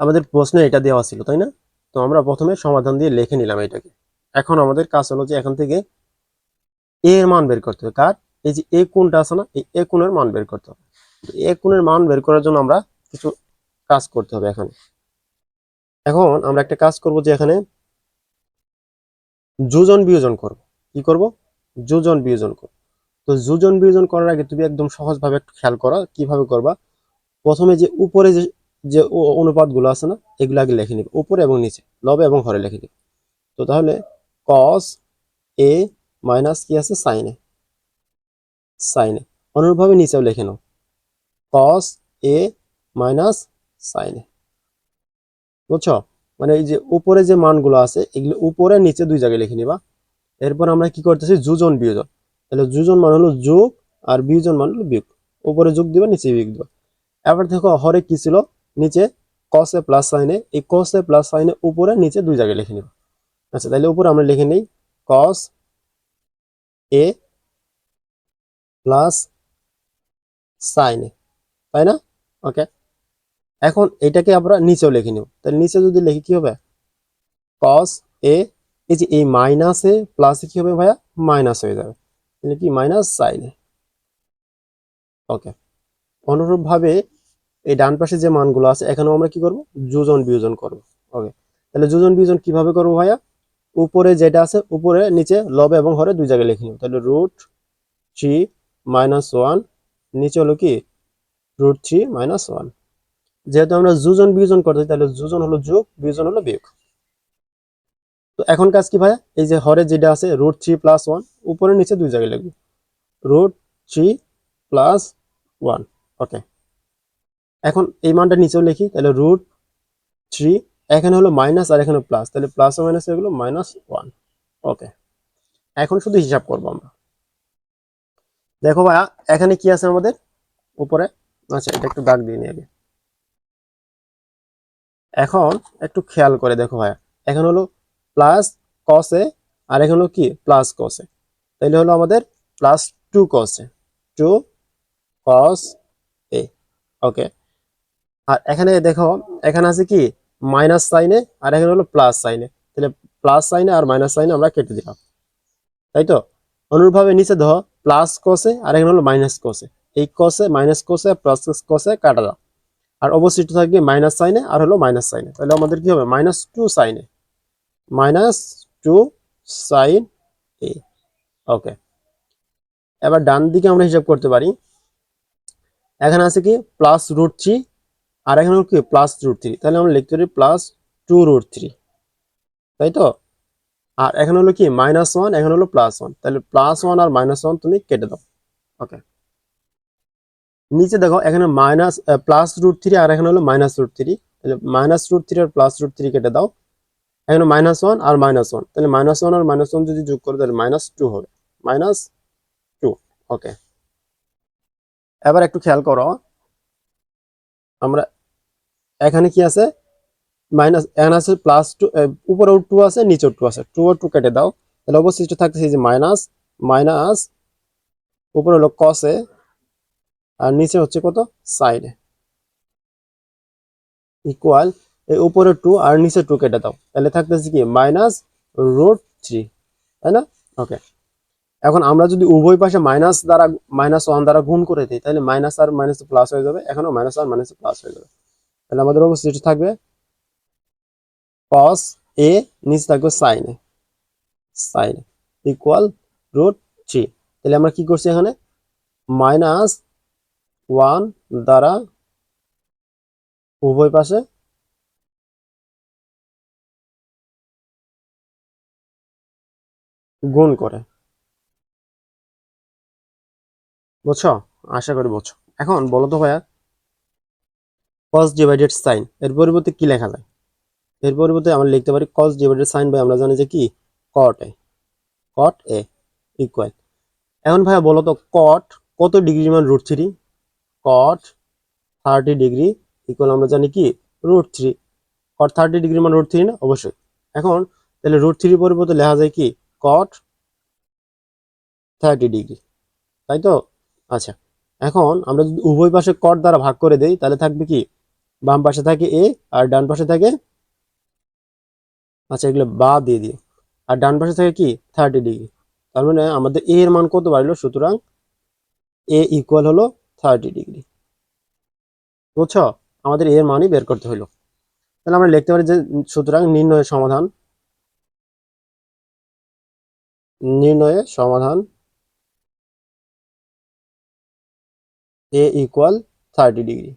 আমাদের প্রশ্নে এটা দেওয়া ছিল, তাই না? তো আমরা প্রথমে সমাধান দিয়ে লিখে নিলাম এটাকে। এখন আমাদের কাজ হলো যে এখান থেকে এ এর মান বের করতে হবে। কার? এই যে এ কোণটা আছে না, এই এ কোণের মান বের করতে হবে। এ কোণের মান বের করার জন্য আমরা কিছু কাজ করতে হবে এখানে। এখন আমরা একটা কাজ করব যে এখানে যোজন বিয়োজন করব। কি করব? যোজন বিয়োজন করব। তো যোজন বিয়োজন করার আগে তুমি একদম সহজভাবে একটু খেয়াল করো, কীভাবে করবা? প্রথমে যে উপরে যে যে অনুপাতগুলো আছে না, এগুলো আগে লিখে নিবে, উপরে এবং নিচে, লবে এবং হরে লিখে নিবে। তো তাহলে কস এ মাইনাস কি আছে? সাইনে সাইনে অনুরূপভাবে নিচেও লিখে নাও। কস এ মাইনাস সাইনে বুঝছ? মানে এই যে উপরে যে মানগুলো আছে, এগুলো উপরে নিচে দুই জায়গায় লিখে নিবা। এরপর আমরা কি করতেছি? যোজন, বিয়োজন। তাহলে যোজন মান হলো যোগ আর বিয়োজন মান হলো বিয়োগ। উপরে যোগ দিবা, নিচে বিয়োগ দিবা। এবার দেখো হরে কি ছিল? নিচে কসে প্লাস সাইনে এই কসে প্লাস সাইনে উপরে নিচে দুই জায়গায় লিখে নিবা। আচ্ছা তাহলে উপরে আমরা লিখে নিই। কস এ প্লাস সাইনে তাই না? ওকে এখন এটাকে আমরা নিচেও লিখে নিব। তাহলে নিচে যদি লিখি কি হবে? কস এ এই যে এই মাইনাসে প্লাসে কি হবে ভাইয়া? মাইনাস হয়ে যাবে। তাহলে কি? মাইনাস সাইনে ওকে অনুরূপভাবে এই ডান পাশে যে মানগুলো আছে, এখানেও আমরা কি করব? যোজন বিয়োজন করব। ওকে তাহলে যোজন বিয়োজন কীভাবে করব ভাইয়া? উপরে যেটা আছে, উপরে, নিচে, লব এবং হরে দুই জায়গায় লিখে নিব। তাহলে রুট থ্রি মাইনাস ওয়ান নিচে হলো কি? রুট থ্রি মাইনাস ওয়ান যেহেতু আমরা যোজন বিয়োজন করতে তাহলে যোজন হলো যোগ, বিয়োজন হলো বিয়োগ। তো এখন কাজ কি ভাইয়া? এই যে হরে যেটা আছে রুট থ্রি প্লাস ওয়ান উপরে, নিচে দুই জায়গায় লিখব। Root three plus one okay এখন এই মানটা নিচেও লিখি, তাহলে রুট থ্রি এখানে হলো মাইনাস আর এখানে প্লাস তাহলে প্লাস ও মাইনাস এগুলো মাইনাস ওয়ান ওকে এখন শুধু হিসাব করব আমরা। দেখো ভাইয়া, এখানে কি আছে আমাদের? উপরে? আচ্ছা এটা একটু দাগ দিয়ে নিয়ে আগে। এখন একটু খেয়াল করে দেখো ভাইয়া, এখন হলো প্লাস কসে আর এখন হলো কি? প্লাস কসে তাহলে হলো আমাদের প্লাস টু কসে টু কস এ ওকে আর এখানে দেখো, এখানে আছে কি? মাইনাস সাইনে আর এখানে হলো প্লাস সাইনে তাহলে প্লাস সাইনে আর মাইনাস সাইনে আমরা কেটে দিলাম। তাই তো? অনুরূপভাবে নিচে দেখো প্লাস কসে আর এখানে হলো মাইনাস কসে এই কসে মাইনাস কসে প্লাস কসে কাটা দাও। আর অবশিষ্ট থাকবে মাইনাস সাইনে আর হলো মাইনাস সাইনে তাহলে আমাদের কি হবে? মাইনাস টু সাইনে minus two sine A. Okay এবার ডান দিকে আমরা হিসাব করতে পারি। এখানে আছে কি? প্লাস রুট থ্রি আর এখানে হলো কি প্লাস রুট থ্রি তাহলে আমরা লিখতে পারি প্লাস টু রুট থ্রি তাই তো? আর এখানে হলো কি মাইনাস ওয়ান এখানে হলো প্লাস ওয়ান তাহলে প্লাস ওয়ান আর মাইনাস ওয়ান তুমি কেটে দাও। ওকে নিচে দেখো, এখানে মাইনাস প্লাস রুট থ্রি আর এখানে হলো মাইনাস রুট থ্রি তাহলে মাইনাস রুট থ্রি আর প্লাস রুট থ্রি কেটে দাও। এখানে মাইনাস ওয়ান আর মাইনাস ওয়ান তাহলে মাইনাস ওয়ান আর মাইনাস ওয়ান যদি যোগ করো, তাহলে মাইনাস টু হবে। মাইনাস টু ওকে এবার একটু খেয়াল করো। আমরা এখানে কি আছে? মাইনাস, এখানে আছে প্লাস টু উপরেও টু আছে, নিচেও টু আছে। টু ও টু কেটে দাও। তাহলে অবশিষ্ট থাকতেছে এই যে মাইনাস মাইনাস উপরে হলো কসে আর নিচে হচ্ছে কত? সাইডে ইকুয়াল এই উপরে টু আর নিচে টু কেটে দাও। তাহলে থাকতেছে কি? মাইনাস রুট থ্রি তাই না? ওকে এখন আমরা যদি উভয় পাশে মাইনাস দ্বারা মাইনাস ওয়ান দ্বারা গুণ করে দিই, তাহলে মাইনাস আর মাইনাস প্লাস হয়ে যাবে। এখানেও মাইনাস আর মাইনাস প্লাস হয়ে যাবে। তাহলে আমাদের অবশিষ্ট থাকবে কস এ নিচে থাকবে সাইনে সাইনে ইকুয়াল রুট থ্রি তাহলে আমরা কি করছি এখানে? মাইনাস ওয়ান দ্বারা উভয় পাশে গুণ করে। বুঝছ? আশা করি বুঝছ। এখন বলো তো ভাইয়া কস ডিভাইডেড সাইন এর পরিবর্তে কি লেখা যায়? এর পরিবর্তে আমরা লিখতে পারি কস ডিভাইডেড সাইন বাই আমরা জানি যে কি? কট এ কট এ ইকুয়াল এখন ভাইয়া বলো তো কট কত ডিগ্রি মান root three cot thirty degree equal আমরা জানি কি? Root three cot thirty degree মান রুট থ্রি না? অবশ্যই। এখন তাহলে রুট থ্রি পরিবর্তে লেখা যায় কি? কট থার্টি ডিগ্রি তাই তো? আচ্ছা। এখন আমরা যদি উভয় পাশে কট দ্বারা ভাগ করে দেই, তাহলে থাকবে কি? বাম পাশে থাকে এ, আর ডান পাশে থাকে আচ্ছা এগুলো বা দিয়ে দিও আর ডান পাশে থাকে কি? থার্টি ডিগ্রি তার মানে আমাদের এ এর মান কত বাড়লো? সুতরাং এ ইকুয়াল হলো থার্টি ডিগ্রি বুঝছ? আমাদের এর মানই বের করতে হলো তাহলে আমরা লিখতে পারি যে সুতরাং নির্ণয়ের সমাধান নির্ণয়ের সমাধান এ ইকুয়াল থার্টি ডিগ্রি